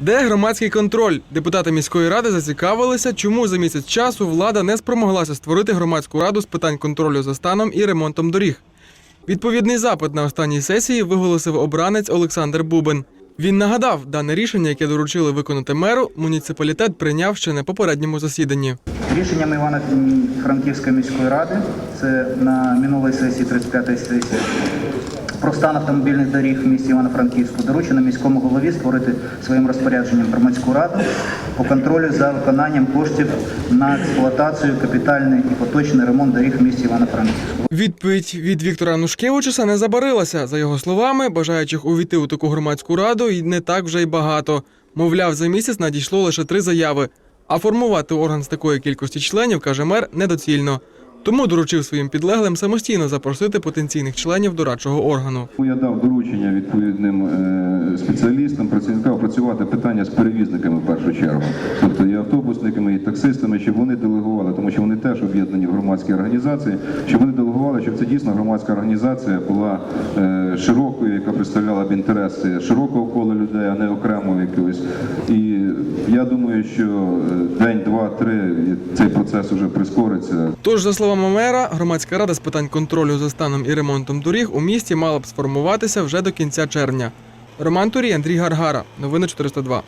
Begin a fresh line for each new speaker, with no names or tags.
Де громадський контроль? Депутати міської ради зацікавилися, чому за місяць часу влада не спромоглася створити громадську раду з питань контролю за станом і ремонтом доріг. Відповідний запит на останній сесії виголосив обранець Олександр Бубен. Він нагадав, дане рішення, яке доручили виконати меру, муніципалітет прийняв ще на попередньому засіданні.
Рішенням Івано-Франківської міської ради, це на минулій сесії, 35-ї сесії, про стан автомобільних доріг в місті Івано-Франківську доручено міському голові створити своїм розпорядженням громадську раду по контролю за виконанням коштів на експлуатацію, капітальний і поточний ремонт доріг в місті Івано-Франківську.
Відповідь від Віктора Нушкевичуса не забарилася. За його словами, бажаючих увійти у таку громадську раду і не так вже й багато. Мовляв, за місяць надійшло лише три заяви. А формувати орган з такої кількості членів, каже мер, недоцільно. Тому доручив своїм підлеглим самостійно запросити потенційних членів дорадчого органу.
Я дав доручення відповідним е, спеціалістам, працівникам працювати питання з перевізниками в першу чергу, тобто автобусниками, і таксистами, щоб вони делегували, тому що вони теж об'єднані в громадські організації, щоб вони делегували, щоб це дійсно громадська організація була е, широкою, яка представляла б інтереси широкого кола людей, а не окремо якогось. І я думаю, що е, день, два, три цей процес вже прискориться.
Тож, за словами мера, громадська рада з питань контролю за станом і ремонтом доріг у місті мала б сформуватися вже до кінця червня. Роман Турій, Андрій Гаргара. Новини 402.